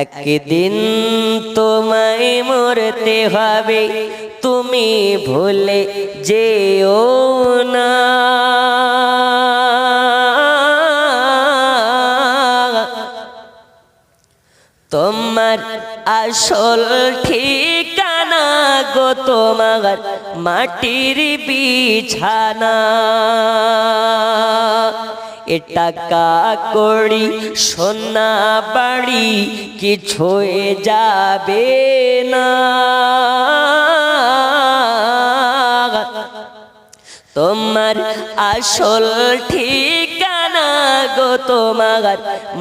একদিন তোমায় মরতে হবে, তুমি ভুলে যেও না। তোমার আসল ঠিকানা গো, তোমার মাটির বিছানা। এ টাকা কড়ি সোনা বাড়ি কিছু যাবে না। তোমার আসল ঠিকানা গো তোমার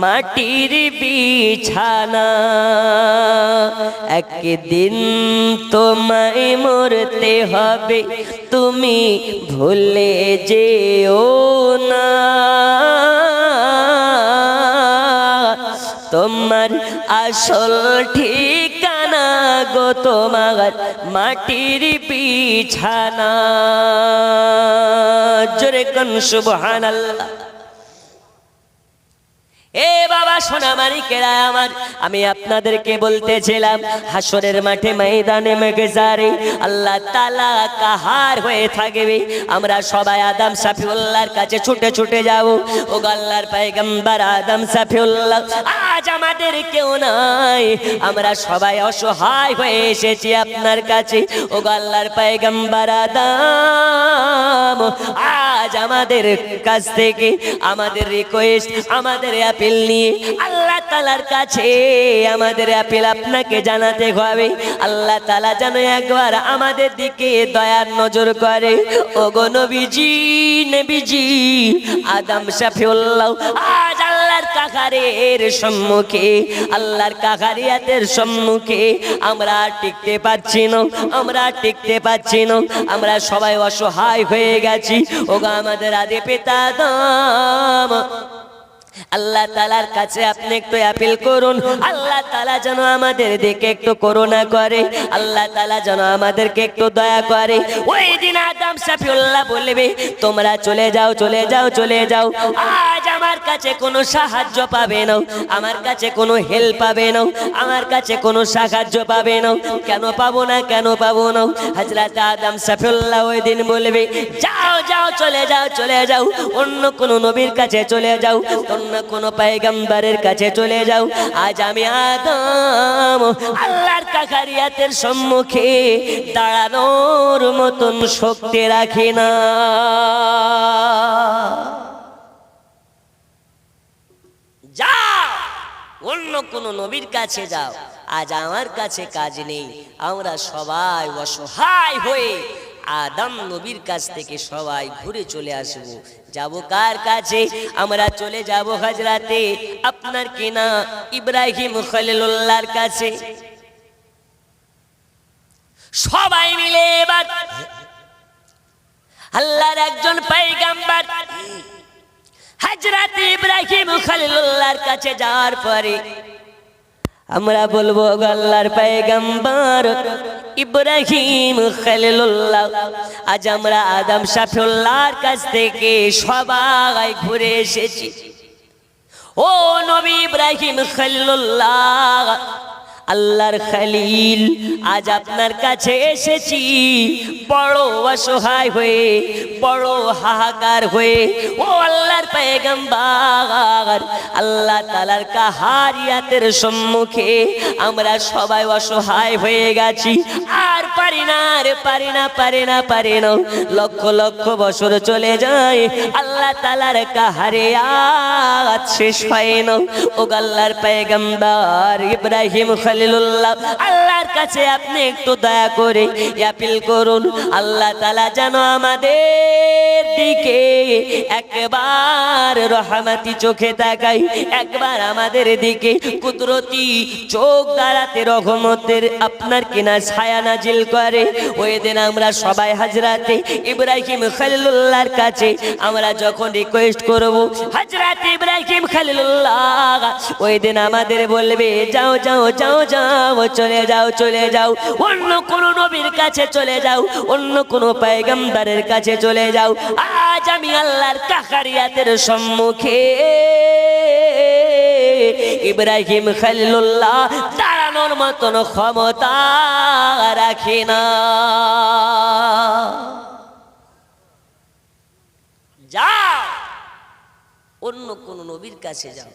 মাটির বিছানা। একদিন তোমায় মরতে হবে, তুমি ভুলে যেও না। তোমার আসল ঠিকানা গো তোমার মাটির বিছানা। জোরে কন সুবহানাল্লাহ। সোনামানিকেরা আমার, আমি আপনাদেরকে বলতেছিলাম, হাসরের মাঠে ময়দানে মেঘেজারে আল্লাহ তালা কাহার হয়ে থাকবে। আমরা সবাই আদম সাফিউল্লাহর কাছে ছুটে ছুটে যাব। ও গাল্লার পায়গম্বর আদম সাফিউল্লাহ, আজ আমাদের কেউ নাই। আমরা সবাই অসহায় হয়ে এসেছি আপনার কাছে। ও গাল্লার পায়গম্বর আদম, আজ আমাদের কাছ থেকে আমাদের রিকোয়েস্ট আমাদের অ্যাপিল নিয়ে আল্লাহ তালার কাছে আমাদের আপিল আপনাকে জানাতে হবে। আল্লাহ তালা যেন একবার আমাদের দিকে দয়ার নজর করে। ও গো নবীজি নবীজি, আদম শাফিউল্লাহ আজ আল্লাহর কাকারের সম্মুখে, আল্লাহর কাকারিয়াতের সম্মুখে আমরা টিকতে পারছি না, আমরা টিকতে পারছি না, আমরা সবাই অসহায় হয়ে গেছি। ওগো আমাদের আদি পিতা দাম আল্লাহ তালার কাছে আপনি একটু অ্যাপিল করুন। আল্লাহ তালা যেন আমাদের দিকে একটু করুণা করে। আল্লাহ তালা যেন আমাদেরকে একটু দয়া করে। ওই দিন আদম সাফিউল্লাহ বলবে, তোমরা চলে যাও চলে যাও চলে যাও। আজ আমার কাছে কোনো সাহায্য পাবে না। আমার কাছে কোনো হেল্প পাবে না। আমার কাছে কোনো সাহায্য পাবে না। কেন পাবো না, কেন পাবো না? হাজরাত আদম সাফিউল্লাহ ওই দিন বলবে, যাও যাও, চলে যাও চলে যাও। অন্য কোনো নবীর কাছে চলে যাও। অন্য কোনো পায়গাম্বারের কাছে চলে যাও। আজ আমি আদম, আল্লাহর কাকারিয়াতের সম্মুখে দাঁড়ানোর মতন শক্তি রাখি না। অন্য কোনো নবীর কাছে যাও। আজ আমার কাছে কাজ নেই। আমরা সবাই অসহায় হয়ে আদম নবীর কাছ থেকে সবাই ঘুরে চলে আসব। যাব কার কাছে? আমরা চলে যাব হাজরাতে। আপনার কিনা ইব্রাহিম খলিলুল্লাহর কাছে। সবাই মিলে এবার আল্লাহর একজন পাইগাম্বার হাজরাতে ইব্রাহিম খলিলুল্লাহর কাছে যাওয়ার পরে আমরা বলব গল্লার পায়গাম্বার। ইব্রাহিম খালিলুল্লাহ, আজ আমরা আদম শাফিউল্লাহর কাছ থেকে সবাই ঘুরে এসেছি। ও নবী ইব্রাহিম খলিলুল্লাহ আল্লাহর খালিল, আজ আপনার কাছে এসেছি। বড় অসহায় হয়ে, বড় হাহাকার হয়ে, ও আল্লাহর পেগম্বার আল্লাহ তালার কাহারিয়াতের সম্মুখে আমরা সবাই অসহায় হয়ে গেছি। আর পারি না আর পারি না পারি না পারি না। লক্ষ লক্ষ বছর চলে যায়, আল্লাহ তালার কাহারিয়াত শেষ হয় না। ও আল্লাহর পেগম্বার ইব্রাহিম খলিলুল্লাহ আল্লাহর কাছে আপনি একটু দয়া করে অ্যাপিল করুন। আল্লাহ তালা যেন আমাদের দিকে একবার রহমাতি চোখে তাকাই একবার আমাদের দিকে কুদরতি চোখ দাঁড়াতে রহমতের আপনার কিনা ছায়া নাজিল করে। ওই দিন আমরা সবাই হাজরাতে ইব্রাহিম খালিলুল্লাহর কাছে আমরা যখন রিকোয়েস্ট করব, হাজরাত ইব্রাহিম খালিলুল্লাহ, ওই দিন আমাদের বলবে, যাও যাও যাও যাও, চলে যাও চলে যাও। অন্য কোন নবীর কাছে চলে যাও, অন্য কোন পায়গাম্বারের কাছে চলে যাও। আজ আমি আল্লাহর কাকারিয়াতের সম্মুখে ইব্রাহিম খালিলুল্লাহ দাঁড়ানোর মতন ক্ষমতা রাখি না। যা অন্য কোন নবীর কাছে যাও।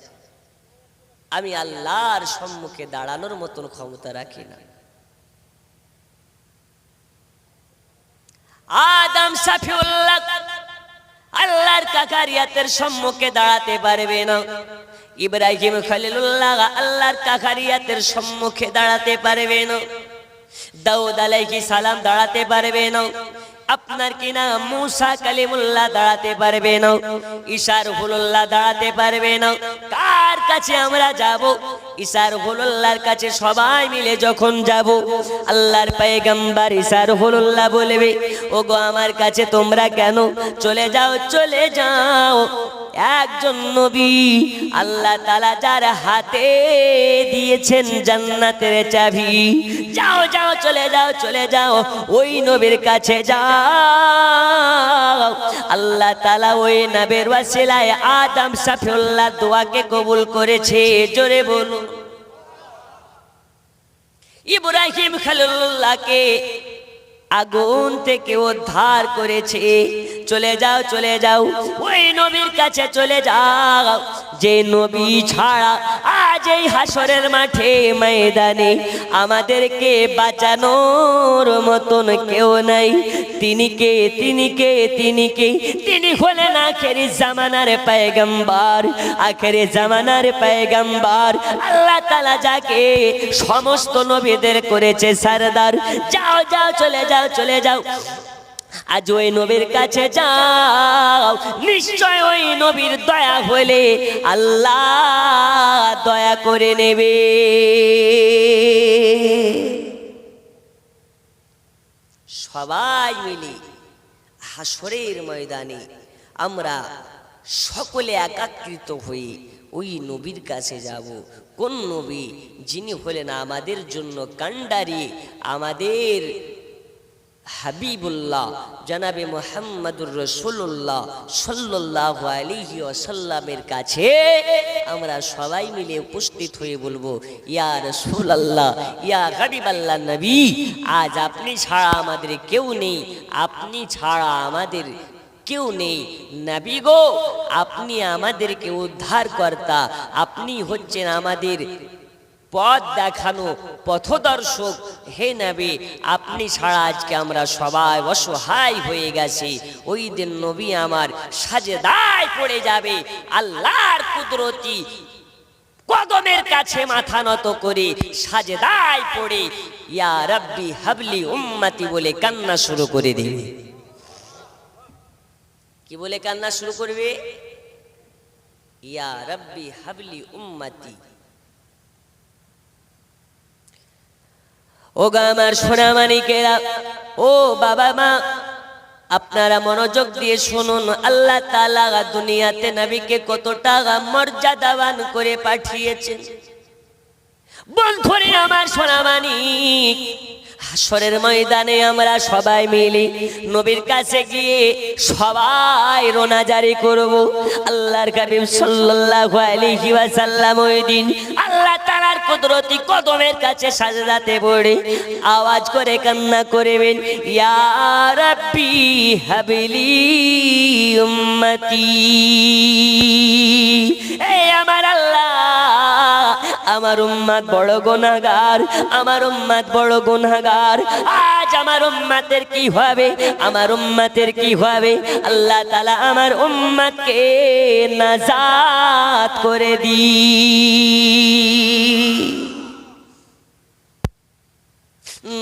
আমি আল্লাহর সম্মুখে দাঁড়ানোর মতন ক্ষমতা রাখি না। আদম সাফিউল্লাহ আল্লাহর কাকারিয়াতের সম্মুখে দাঁড়াতে পারবে না। ইব্রাহিম খলিলুল্লাহ আল্লাহর কাকারিয়াতের সম্মুখে দাঁড়াতে পারবে না। দাউদ আলাইহিস সালাম দাঁড়াতে পারবে না। আপনার কিনা মুসা কালিমুল্লাহ দাঁড়াতে পারবে না। ইশার হুলুল্লাহ দাঁড়াতে পারবে না। কার কাছে আমরা যাব? ঈশার হুলুল্লাহর কাছে সবাই মিলে যখন যাব, আল্লাহর পয়গম্বর ঈশার হুলুল্লাহ বলবে, ওগো আমার কাছে তোমরা কেন চলে যাও চলে যাও? একজন নবী আল্লাহ তালা যার হাতে দিয়েছেন জান্নাতের চাবি, যাও যাও, চলে যাও চলে যাও, ওই নবীর কাছে যাও। আল্লাহ তালা ওই নবের ওয়াসিলায় আদম সাফিউল্লাহ দোয়াকে কবুল করেছে, জোরে বলুন। ইব্রাহিম খালুল্লাহকে আগুন থেকে উদ্ধার করেছে। চলে যাও চলে যাও। ওই নবীর কাছে চলে যাও। যে নবী ছাড়া আজ এই হাসরের মাঠে ময়দানে আমাদেরকে বাঁচানোর মতন কেউ নাই। তিনি কে তিনি কে তিনি কে? তিনি হলেন আখেরি জামানার পায়গম্বার। আখেরি জামানার পায়গম্বার। আল্লাহ তালা যাকে সমস্ত নবীদের করেছে সারদার। যাও যাও, চলে যাও চলে যাও। আজ ওই নবীর কাছে যাও। নিশ্চয় ওই নবীর দয়া হলে আল্লাহ দয়া করে নেবে। সবাই মিলে হাসরের ময়দানে আমরা সকলে একাকৃত হয়ে ওই নবীর কাছে যাব। কোন নবী যিনি হলেন আমাদের জন্য কান্ডারি আমাদের হাবিবুল্লাহ, জনাবে মোহাম্মদুর রসুল্লাহ সাল্লাহ আলিহি আসাল্লামের কাছে আমরা সবাই মিলে উপস্থিত হয়ে বলব, ইয়া রসুল আল্লাহ ইয়া হাবিব আল্লাহ নবী, আজ আপনি ছাড়া আমাদের কেউ নেই, আপনি ছাড়া আমাদের কেউ নেই। নবী গো, আপনি আমাদেরকে উদ্ধার কর্তা আপনি হচ্ছেন আমাদের পথ দেখানো পথদর্শক। হে নবী, আপনি ছাড়া আজকে আমরা সবাই অসহায় হয়ে গেছি। ওই দিন নবী আমার সাজেদায় পড়ে যাবে। আল্লাহর কুদরতি কদমের কাছে মাথা নত করে সাজেদায় পড়ে ইয়া রব্বি হাবলি উম্মতি বলে কান্না শুরু করে দেবে। কি বলে কান্না শুরু করবে? ইয়া রব্বি হাবলি উম্মতি। ও গা আমার সোনা মানিকেরা, ও বাবা মা, আপনারা মনোযোগ দিয়ে শুনুন, আল্লাহ তালা দুনিয়াতে নাবিকে কত টাকা মর্যাদাবান করে পাঠিয়েছেন। বন্ধুরে আমার সোনা মানিক হাসরের ময়দানে আমরা সবাই মিলি নবীর কাছে গিয়ে সবাই রোনাজারি করব। আল্লাহর কাবিম সাল্লাল্লাহু আলাইহি ওয়াসাল্লাম ওই দিন আল্লাহ তাআলার কুদরতি কদমের কাছে সাজদাতে পড়ে আওয়াজ করে কান্না করবেন, ইয়া রাব্বি হাবিলি উম্মতি। এই আমার আল্লাহ আমার উম্মাদ বড় গুনাহগার, আমার উম্মাদ বড় গুনাহগার। আজ আমার উম্মাতের কি হবে? আমার উম্মাতের কি হবে? আল্লাহ তাআলা আমার উম্মাতকে নাজাত করে দি।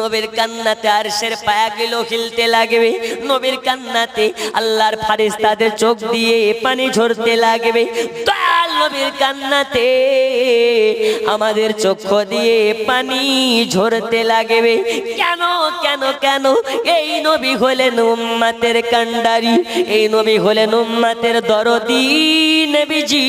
নবীর কান্নাতে আর সের পায়াগুলো হিলতে লাগবে। নবীর কান্নাতে আল্লাহর ফারিস্তাদের চোখ দিয়ে পানি ঝরতে লাগবে। দয়াল নবীর কান্নাতে আমাদের চক্ষু দিয়ে পানি ঝরতে লাগবে। কেন কেন কেন? এই নবী হলেন উম্মাতের কান্ডারি। এই নবী হলেন উম্মাতের দরদি নবীজি।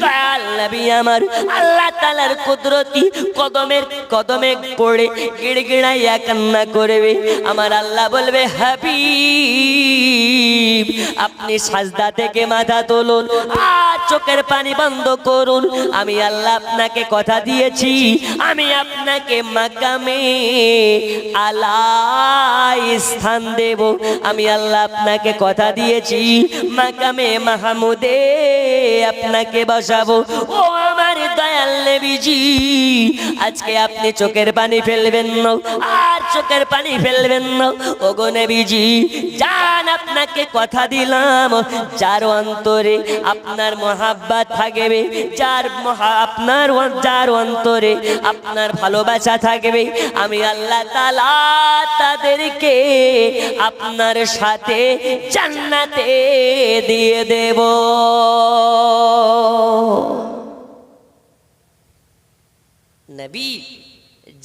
দয়াল নবী আমার, আল্লাহ তালার কুদরতি কদমের কদমে পড়ে গিড়গিড়াইয়া কান্না করবে। আমার আল্লাহ বলবে, হাবিব, আপনি সাজদা থেকে মাথা তুলুন। আর চোখের পানি বন্ধ করুন। আমি আল্লাহ আপনাকে কথা দিয়েছি। আমি আপনাকে মাকামে আলাই স্থান দেব। আমি আল্লাহ আপনাকে কথা দিয়েছি। মাকামে মাহমুদে আপনাকে বসাবো। ও আমার দয়াল নবীজি, আজকে আপনি চোখের পানি ফেলবেন না। আর চোখের পানি ফেলবেন না। ও গো নবীজি, জান আপনাকে কথা দিলাম। যার অন্তরে আপনার মহাব্বাত থাকবে, যার মহা, আপনার যার অন্তরে আপনার ভালোবাসা থাকবে, আমি আল্লাহ তালা তাদেরকে আপনার সাথে জান্নাতে দিয়ে দেব। নবী,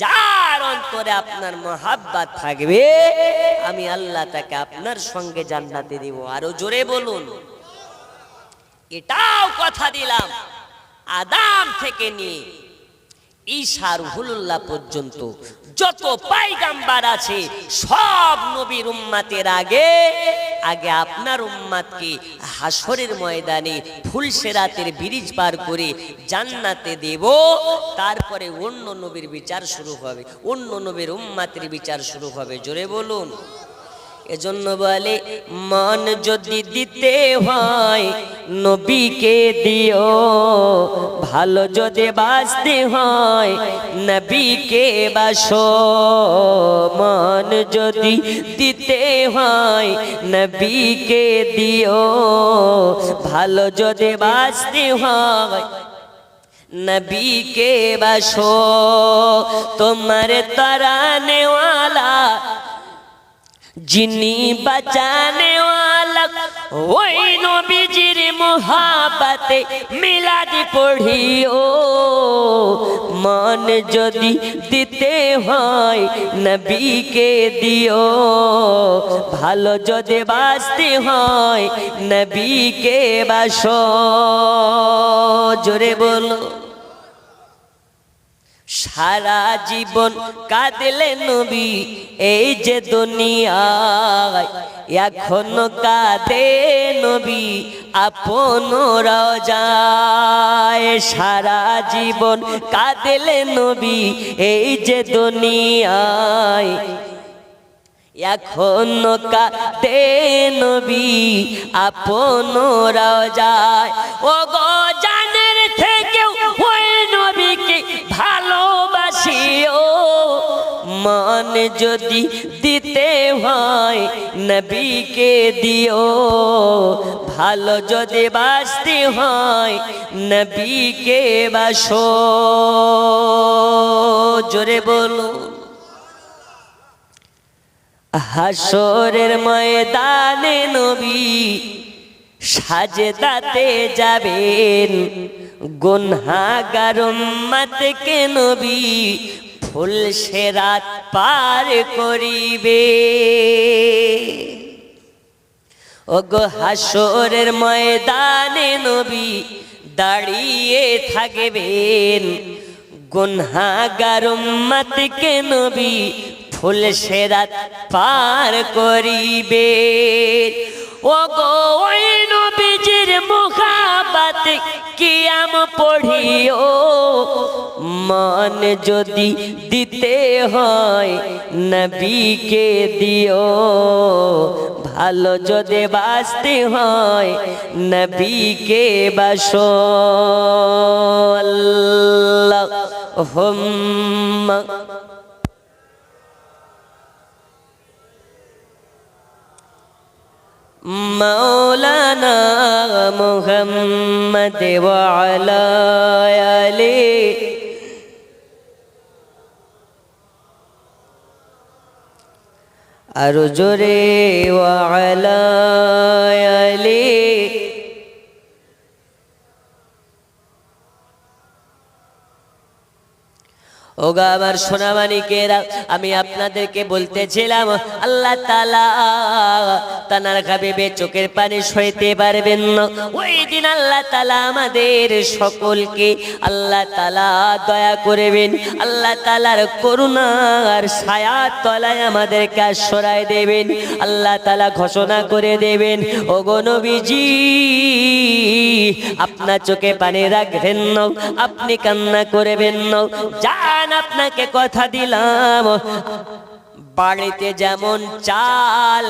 যার অন্তরে আপনার মহাব্বাত থাকবে, আমি আল্লাহ তাকে আপনার সঙ্গে জান্নাতে দিব। আরও জোরে বলুন। এটাও কথা দিলাম। আদাম থেকে নিয়ে ঈশা রুহুল্লাহ পর্যন্ত যত পাইগাম্বার আছে, সব নবীর উম্মাতের আগে আগে আপনার উম্মাতকে হাসরের ময়দানে ফুলসেরাতের ব্রিজ পার করে জান্নাতে দেব, তারপরে অন্য নবীর বিচার শুরু হবে, অন্য নবীর উম্মাতের বিচার শুরু হবে। জোরে বলুন। এজন্য বলে, মন যদি দিতে হয়, নবীকে দিও। ভালো যদি বাঁচতে হয়, নবীকে বাসো। মন যদি দিতে হয়, নবীকে দিও। ভালো যদি বাঁচতে হয়, নবীকে বাসো। তোমার তরানেওয়ালা যিনি বাঁচানে ওই নবীজির মোহাবাতে মিলাদ পড়িও। মন যদি দিতে হয় নবীকে দিও, ভালো যদি বাঁচতে হয় নবীকে বাসো। জোরে বলো। সারা জীবন কাঁদলে নবী, এই যে দুনিয়ায় এখনও কাঁদে নবী, আপন যায় সারা জীবন কাঁদলে নবী, এই যে দুনিয়ায় এখনও কাঁদে নবী, আপন যায় ও গো জানের ভালোবাসিও মান যদি দিতে হয় নবীকে দিও। ভালো যদি বাসতে হয় নবীকে বাসো। জোরে বলো। হাসরের ময়দানে নবী সাজদাতে যাবেন। গুনহাগার উম্মতকে নবী ফুল সেরাত পার করিবে। ওগো হাসরের ময়দানে নবী দাঁড়িয়ে থাকবেন। গুনহাগার উম্মতকে নবী ফুল সেরাত পার করিবে। ও গো ওই নবীজির মুখাবাত কিয়াম পড়িও। মন যদি দিতে হয় নবীকে দিও। ভালো যদি বাঁচতে হয় নবীকে বাসো। হুম্মা مولانا محمد وعلى آله আরো জোরে ওয়ালা আলি ওগা আমার সোনামানিকেরা, আমি আপনাদেরকে বলতেছিলাম, আল্লাহ তালা তানার খাবিবে চোখের পানি সইতে পারবেন না। ওই দিন আল্লাহ তালা আমাদের সকলকে আল্লাহ তালা দয়া করবেন, আল্লাহ তালার করুণার ছায়ার তলায় আমাদেরকে আশ্রয় দেবেন, আল্লাহ তালা ঘোষণা করে দেবেন, ওগো নবীজি, আপনার চোখে পানি রাখবেন না, আপনি কান্না করবেন না আপনাকে কথা দিলাম। বাড়িতে যেমন চাল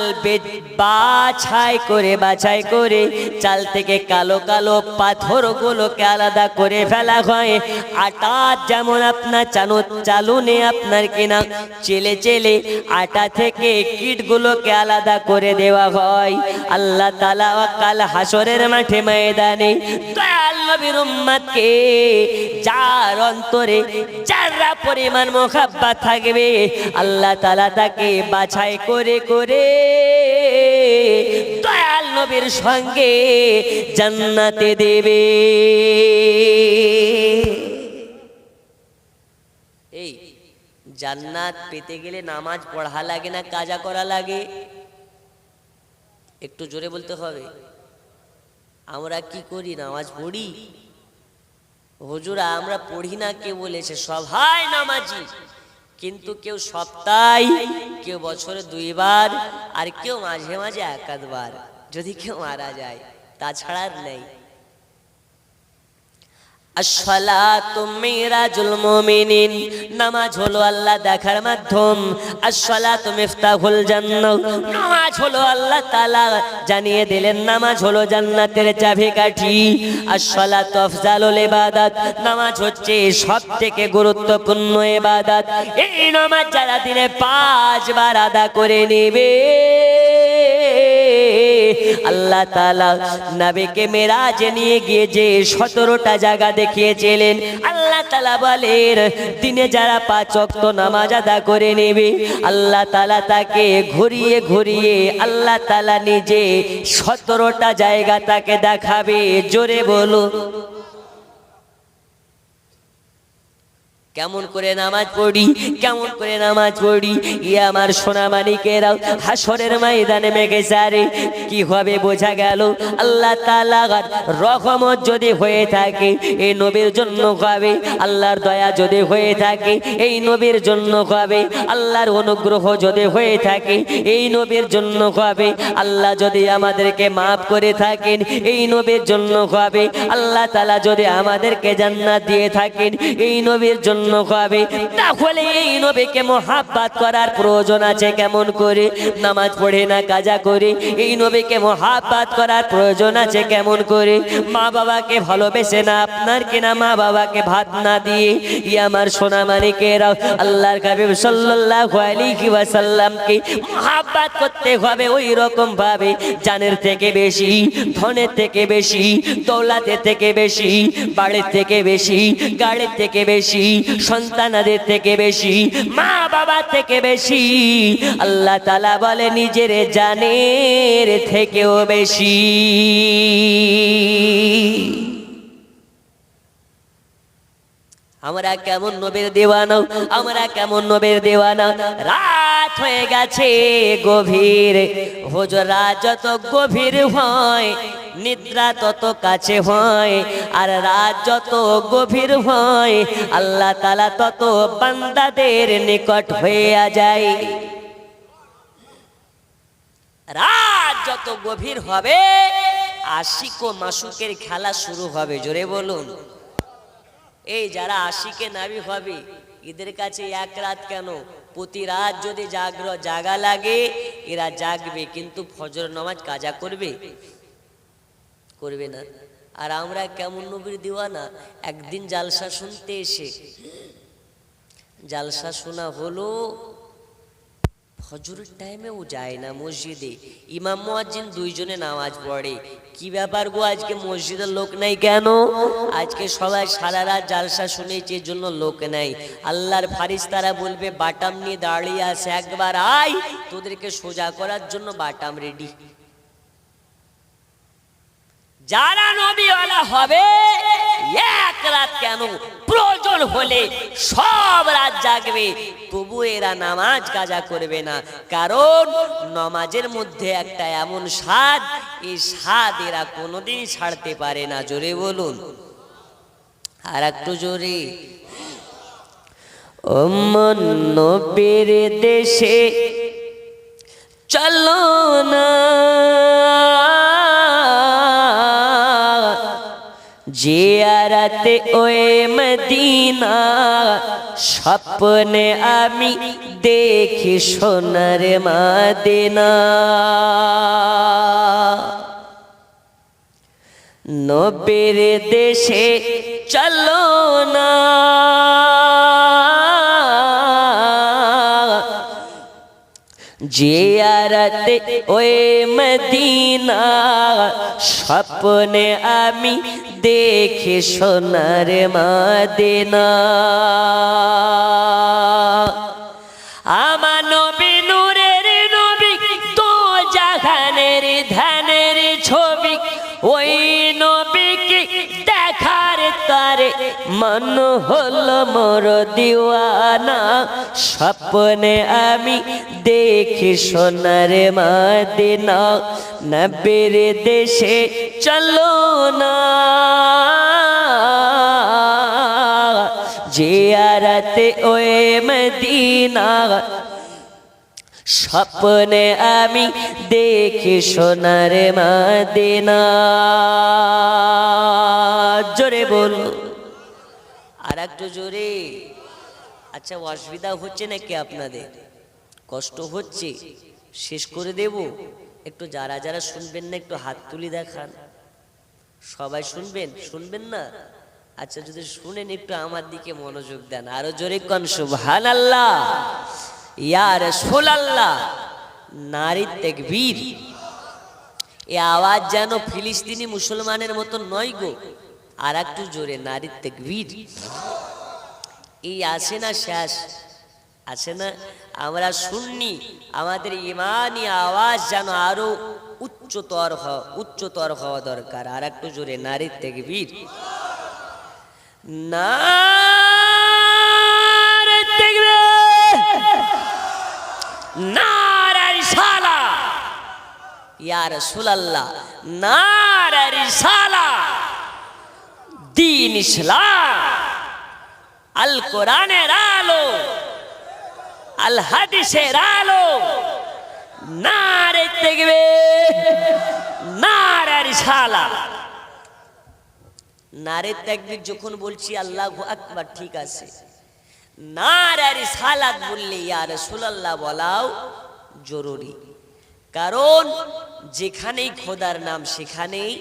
বাছাই করে বাছাই করে, চাল থেকে কালো কালো পাথরগুলোকে আলাদা করে ফেলা হয়। আটা যেমন আপনার চানো চালুনে আপনার কিনা চেলে চেলে আটা থেকে কীটগুলোকে আলাদা করে দেওয়া হয়। আল্লাহ তালা কাল হাসরের মাঠে ময়দানে নবীর যার অন্তরে যারা পরিমাণ মোহাব্বা থাকবে, আল্লাহ তালা তাকে বাছাই করে করে দয়াল নবীর সঙ্গে জান্নাতে দেবে। এই, জান্নাত পেতে গেলে নামাজ পড়া লাগে না, কাজা করা লাগে? একটু জোরে বলতে হবে। আমরা কি করি, নামাজ পড়ি? হুজুরা, আমরা পড়ি না কে বলেছে? সবাই নামাজি। কিন্তু কেউ সপ্তাহে কেউ বছরে দুইবার আর কেউ মাঝে মাঝে একাধবার। যদি কেউ মারা যায়, তাছাড়া নেই। আসসালাতু মিরাজুল নামাজ হলো আল্লাহ দেখার মাধ্যম। আসসালাতু মিফতাহুল জান্নাহ নামাজ হলো আল্লাহ জানিয়ে দিলেন, নামাজ হলো জান্নাতের চাবিকাঠি। আসসালাতু নামাজ হচ্ছে সবথেকে গুরুত্বপূর্ণ ইবাদত। এই নামাজ যারা দিনে পাঁচবার আদা করে নেবে। আল্লাহ তালা নাবিকে মেরাজে নিয়ে গিয়ে যে সতেরোটা জায়গা দেখিয়েছিলেন, আল্লাহ তালা বলেন, দিনে যারা পাঁচ অক্ত নামাজ আদা করে নেবে, আল্লাহ তালা তাকে ঘুরিয়ে ঘুরিয়ে আল্লাহ তালা নিজে সতেরোটা জায়গা তাকে দেখাবে। জোরে বলো কেমন করে নামাজ পড়ি, কেমন করে নামাজ পড়ি? ই আমার সোনা মানিকেরাও হাসরের ময়দানে মেঘে সারে। কি হবে বোঝা গেল, আল্লাহ তালার রহমত যদি হয়ে থাকে, এই নবীর জন্য হবে। আল্লাহর দয়া যদি হয়ে থাকে, এই নবীর জন্য হবে। আল্লাহর অনুগ্রহ যদি হয়ে থাকে, এই নবীর জন্য হবে। আল্লাহ যদি আমাদেরকে মাফ করে থাকেন, এই নবীর জন্য হবে। আল্লাহ তালা যদি আমাদেরকে জান্নাত দিয়ে থাকেন, এই নবীর জন্য হবে তাহলে এই নবীকে মোহাব্বাত করার প্রয়োজন আছে কেমন করে? নামাজ পড়ে না কাজা করে, এই নবীকে মোহাব্বাত করার প্রয়োজন আছে কেমন করে? মা বাবাকে ভালোবেসে না আপনার কিনা মা বাবাকে ভাত না দিয়ে? ই আমার সোনা মানিকেরা আল্লাহর কাবিব সাল্লাল্লাহু আলাইহি ওয়াসাল্লামকে মোহাব্বাত করতে হবে ওই রকম ভাবে। জানের থেকে বেশি, ধনের থেকে বেশি, দৌলাতের থেকে বেশি, বাড়ির থেকে বেশি, গাড়ির থেকে বেশি সন্তানাদের থেকে বেশি মা বাবা থেকে বেশি। আল্লাহ তালা বলে নিজের জানের থেকেও বেশি। আমরা কেমন নবীর দেওয়ানো? আমরা কেমন নবীর দেওয়ানো? রাত হয়ে গেছে গভীর। হুজুর যত গভীর হয়, নিদ্রা তত কাছে হয়। আর রাত যত গভীর হয়, আল্লাহ তালা তত বান্দাদের নিকট হইয়া যায়। রাত যত গভীর হবে, আশিক ও মাসুকের খেলা শুরু হবে। জোরে বলুন। এই যারা আশিকে নাবি হবে এদের কাছে এক রাত কেন? প্রতি রাত যদি জাগ্র জাগা লাগে, এরা জাগবে, কিন্তু ফজর নামাজ কাজা করবে? করবে না। আর আমরা কেমন নবীর দিওয়ানা? একদিন জালসা শুনতে এসে, জালসা শোনা হলো ফজরের ও যায় না মসজিদে। ইমাম মুয়াজ্জিন দুইজনে নামাজ পড়ে। কি ব্যাপার গো আজকে মসজিদের লোক নাই কেন? আজকে সবাই সারা রাত জালসা শুনেছে জন্য লোক নাই। আল্লাহর ফারিস তারা বলবে, বাটাম নিয়ে দাঁড়িয়ে আছে, একবার আয়, তোদেরকে সোজা করার জন্য বাটাম রেডি যারা নবীওয়ালা হবে, এক রাত কেন প্রয়োজন হলে সব রাত জাগবে, তবু এরা নামাজ কাজা করবে না। কারণ নমাজের মধ্যে একটা এমন স্বাদ, এই স্বাদ এরা কোনোদিন ছাড়তে পারে না। জোরে বলুন। আর একটু জোরে। অমন দেশে চলো না। জিয়ারাতে ওয়ে মদিনা। স্বপ্নে আমি দেখি সোনার মাদিনা। নবীর দেশে চলো না। জিয়ারতে ওই মদিনা স্বপ্নে আমি দেখে সোনার মাদিনা। মন হলো মোর দিওয়ানা, স্বপ্নে আমি দেখি সোনার মাদিনা, নবীর দেশে চলো না। জিয়ারতে ওয়ে মদিনা, স্বপ্নে আমি দেখি সোনার মাদিনা। জোরে বল আর একটু জোরে। আচ্ছা অসুবিধা হচ্ছে নাকি আপনাদের? কষ্ট হচ্ছে। শেষ করে দেব। একটু যারা যারা শুনবেন না, একটু হাত তুলি দেখান। সবাই শুনবেন? শুনবেন না? আচ্ছা যদি শুনেন, একটু আমার দিকে মনোযোগ দেন। আরও জোরে কন সুবহান আল্লাহ ইয়ার আল্লাহ নারী তেকবীর। এ আওয়াজ যেন ফিলিস্তিনি মুসলমানের মতো নয় গো। আর একটু জোরে, নারী তেকবীর। এই আসে না শেষ? আছে না? আমরা শুননি, আমাদের ইমানি আওয়াজ যেন আরও উচ্চতর হওয়া উচ্চতর হওয়া দরকার। আর একটু জোরে নারী তেকবীর। বীর তেকবীর। নারার সালা ইয়া রাসূলুল্লাহ, নারার সালা দিন ইসলাম। আল কোরআনের আলো, আল হাদিসের আলো যখন বলছি আল্লাহু ঠিক আছে। বলাও জরুরি। কারণ যেখানেই খোদার নাম, সেখানেই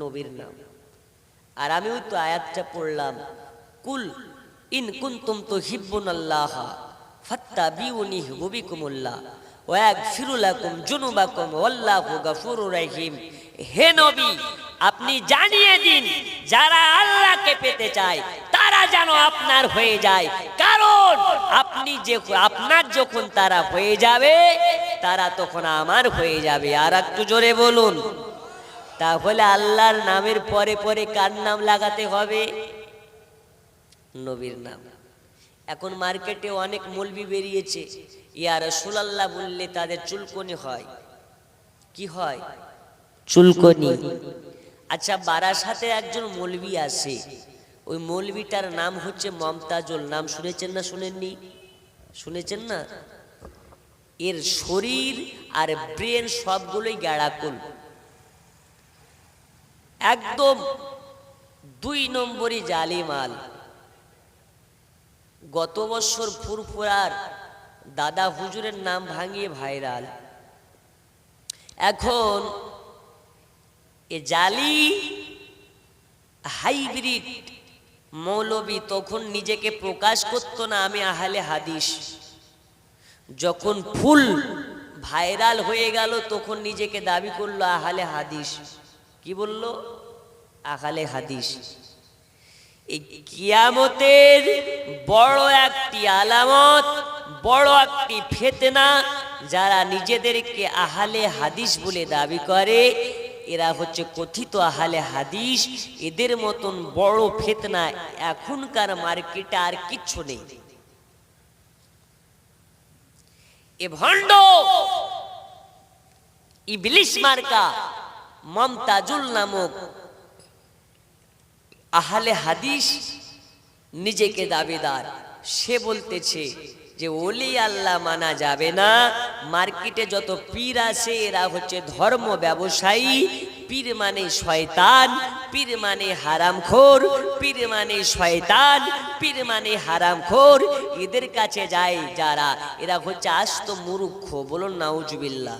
নবীর নাম। আর আমিও তো আয়াতটা পড়লাম, কুল ইন কুনতুম তো হিব্বুন আল্লাহ ফাত্তা বিউনি হুবিকুমুল্লাহ ওয়াক ফিরুলাকুম জুনুবাকুম ওয়াল্লাহু গাফুরুর রহিম। হে নবী, আপনি জানিয়ে দিন, যারা আল্লাহকে পেতে চায়, তারা যেন আপনার হয়ে যায়। কারণ আপনি যে, আপনার যখন তারা হয়ে যাবে, তারা তখন আমার হয়ে যাবে। আর একটু জোরে বলুন। তাহলে আল্লাহর নামের পরে পরে কার নাম লাগাতে হবে? নবীর নাম। এখন মার্কেটে অনেক মলবি বেরিয়েছে। ইয়া রাসূলুল্লাহ বললে তাদের চুলকনি হয়। কি হয়? চুলকনি। আচ্ছা বারাসাতে একজন মলবি আছে। ওই মলবিটার নাম হচ্ছে মমতাজুল। নাম শুনেছেন না শুনেননি? শুনেছেন না? এর শরীর আর ব্রেন সবগুলোই গ্যাড়াকুল একদম দুই নম্বরই জালি মাল গত বছর ফুরফুরার দাদা হুজুরের নাম ভাঙিয়ে ভাইরাল। এখন এ জালি হাইব্রিড মৌলবী তখন নিজেকে প্রকাশ করতো না আমি আহলে হাদিস। যখন ফুল ভাইরাল হয়ে গেল তখন নিজেকে দাবি করল আহলে হাদিস। কি বলল? আহলে হাদিস। এই কিয়ামতের বড় একটি আলামত, বড় একটি ফেতনা যারা নিজেদেরকে আহালে হাদিস বলে দাবি করে, এরা হচ্ছে কথিত আহালে হাদিস। এদের মতন বড় ফেতনা এখনকার মার্কেটে আর কিচ্ছু নেই। এ ভণ্ড ইবলিশ মার্কা মমতাজুল নামক। আহলে হাদিস নিজেকে দাবিদার। সে বলতেছে যে, ওলি আল্লাহ মানা যাবে না। মার্কেটে যত পীর আছে, এরা হচ্ছে ধর্ম ব্যবসায়ী। পীর মানে শয়তান, পীর মানে হারামখোর, পীর মানে শয়তান, পীর মানে হারামখোর। এদের কাছে যায় যারা, এরা হচ্ছে আস্ত মুরুক্ষ বলুন, নাউজুবিল্লাহ।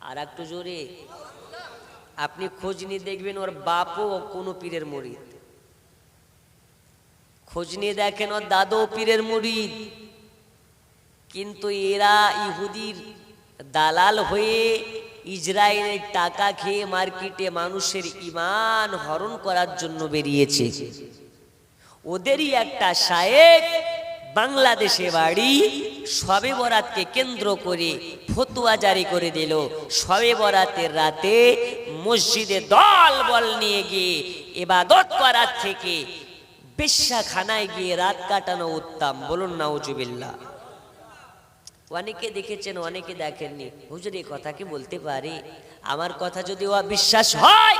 আর একটু জোরে। আপনি খোঁজ নিয়ে দেখবেন ওর বাপও কোনো পীরের মরিদ খোঁজ নিয়ে দেখেন ওর দাদও পীরের মরিদ কিন্তু এরা ইহুদির দালাল হয়ে ইসরায়েলের টাকা খেয়ে মার্কেটে মানুষের ইমান হরণ করার জন্য বেরিয়েছে। ওদেরই একটা শায়েক বাংলাদেশে বাড়ি, সবে বরাতকে কেন্দ্র করে ফতুয়া জারি করে দিল। সবে বরাতের রাতে মসজিদে দল বল নিয়ে গিয়ে এবাদত করার থেকে বেশ্যাখানায় গিয়ে রাত কাটানো উত্তম। বলুন, নাউজুবিল্লাহ। অনেকে দেখেছেন, অনেকে দেখেননি। হুজুর এই কথা কি বলতে পারে? আমার কথা যদি ও বিশ্বাস হয়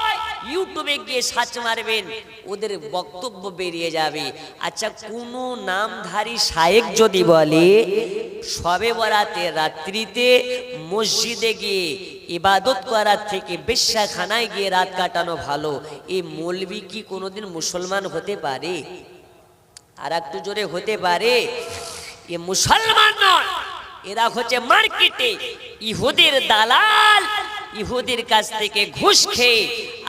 ইউটিউবে গিয়ে সার্চ মারবেন, ওদের বক্তব্য বেরিয়ে যাবে। আচ্ছা কোন নামধারী শায়েক যদি বলে, সবে বরাতে, রাত্রিতে মসজিদে গিয়ে ইবাদত করার থেকে বেশ্যাখানায় গিয়ে রাত কাটানো ভালো। এই মৌলবি কি কোনোদিন মুসলমান হতে পারে? আর একটু জোরে হতে পারে, এ মুসলমান নয়, এরা হচ্ছে মার্কেটে ইহুদের দালাল। ইহুদের কাছ থেকে ঘুষ খেয়ে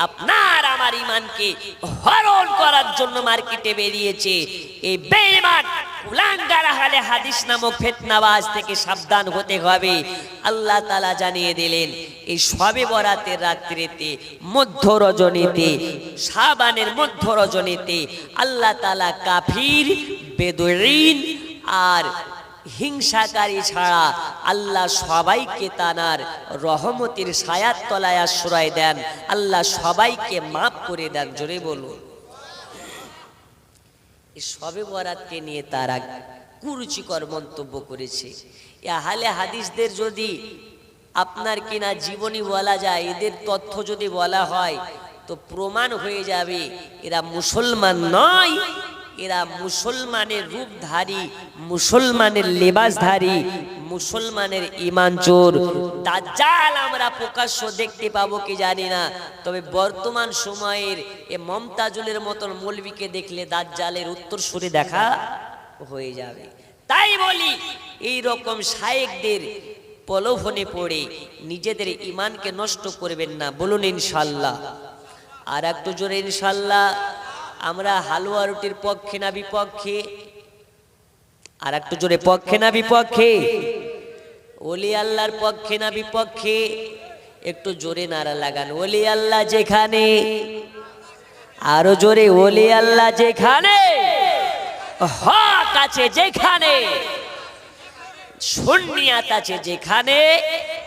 আপনার আমার ইমানকে হরণ করার জন্য মার্কেটে বেরিয়েছে। এই বেঈমান হালে হাদিস নামক ফেতনাবাজ থেকে সাবধান হতে হবে। আল্লাহ তালা জানিয়ে দিলেন, এই সবে বরাতের রাত্রিতে মধ্য রজনীতে সাবানের মধ্য রজনীতে আল্লাহ তালা কাফির বেদরিন আর হিংসাকারী ছাড়া আল্লাহ সবাইকে তানার রহমতের ছায়ার তলায় আশ্রয় দেন। আল্লাহ সবাইকে মাফ করে দেন, জোরে বলুন। সবে বরাতকে নিয়ে তারা কুরুচিকর মন্তব্য করেছে। এ আহলে হাদিসদের যদি আপনার কিনা জীবনী বলা যায়, এদের তথ্য যদি বলা হয়, তো প্রমাণ হয়ে যাবে, এরা মুসলমান নয়। এরা মুসলমানের রূপধারী, মুসলমানের লেবাসধারী, মুসলমানের ইমান চোর দাজ্জাল আমরা প্রকাশ্য দেখতে পাবো কি জানি না। তবে বর্তমান সময়ের এ মমতাজুলের মতন মৌলবীকে দেখলে দাজ্জালের উত্তর সুরে দেখা হয়ে যাবে। তাই বলি এই রকম শায়েকদের প্রলোভনে পড়ে নিজেদের ইমানকে নষ্ট করবেন না। বলুন ইনশাল্লাহ। আর একটু জোরে ইনশাল্লাহ। আমরা হালুয়া রুটির পক্ষে না বিপক্ষে? আর একটু জোরে, পক্ষে না বিপক্ষে? ওলি আল্লাহর পক্ষে না বিপক্ষে? একটু জোরে নারা লাগান, ওলি আল্লাহ যেখানে। আরও জোরে, ওলি আল্লাহ যেখানে। হক আছে যেখানে শূন্যাত আছে যেখানে।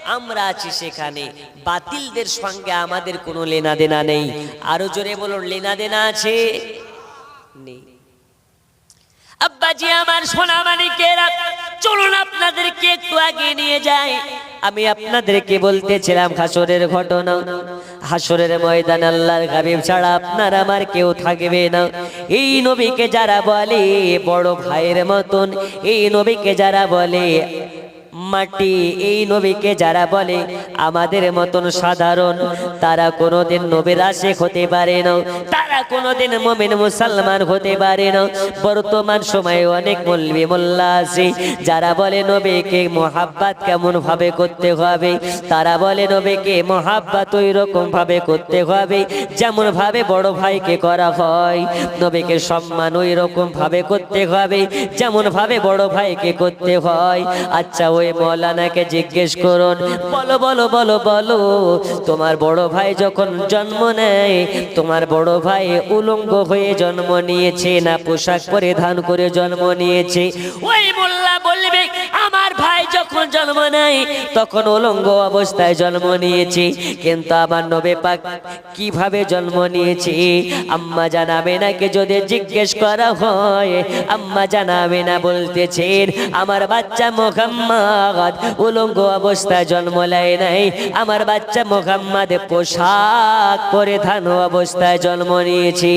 আমরা আছি সেখানে। বাতিলদের সঙ্গে আমাদের কোনো লেনা দেনা নেই। আরও জোরে বলুন লেনা দেনা আছে? নেই। আব্বাজি, আমার সোনা মানিকেরা চলুন আপনাদেরকে একটু আগে নিয়ে যাই। আমি আপনাদেরকে বলতেছিলাম হাসরের ঘটনা। হাসরের ময়দান আল্লাহর হাবিব ছাড়া আপনার আমার কেউ থাকবে না। এই নবীকে যারা বলে, বড় ভাইয়ের মতন, এই নবীকে যারা বলে মাটি এই নবীকে যারা বলে আমাদের মতন সাধারণ, তারা কোনোদিন নবীর আশেক হতে পারে না। তারা কোনোদিন মমিন, মুসলমান হতে পারে না। বর্তমান সময়ে অনেক মলবি মোল্লা আছে, যারা বলে নবীকে মোহাব্বাত কেমন ভাবে করতে হবে, তারা বলে নবীকে মোহাব্বাত ওই রকম ভাবে করতে হবে যেমন ভাবে বড় ভাইকে করা হয়। নবীকে সম্মান ওই রকম ভাবে করতে হবে যেমন ভাবে বড় ভাইকে করতে হয়। আচ্ছা ওই মৌলানাকে জিজ্ঞেস করুন, বলো বলো বলো বলো, তোমার বড় ভাই যখন জন্ম নেয়, তোমার বড় ভাই উলঙ্গ হয়ে জন্ম নিয়েছে না পোশাক পরিধান করে জন্ম নিয়েছে? ওই মোল্লা বলবে, আমার ভাই যখন জন্ম নেয়, তখন উলঙ্গ অবস্থায় জন্ম নিয়েছি। কিন্তু আমার নবে পাক কীভাবে জন্ম নিয়েছি? আম্মা জানাবে নাকি যদি জিজ্ঞেস করা হয়, আম্মা জানাবে না বলতেছেন, আমার বাচ্চা মোহাম্মদ উলঙ্গ অবস্থায় জন্ম নেয় নাই। আমার বাচ্চা মোহাম্মদ পোশাক পরিধান অবস্থায় জন্ম নিয়েছি।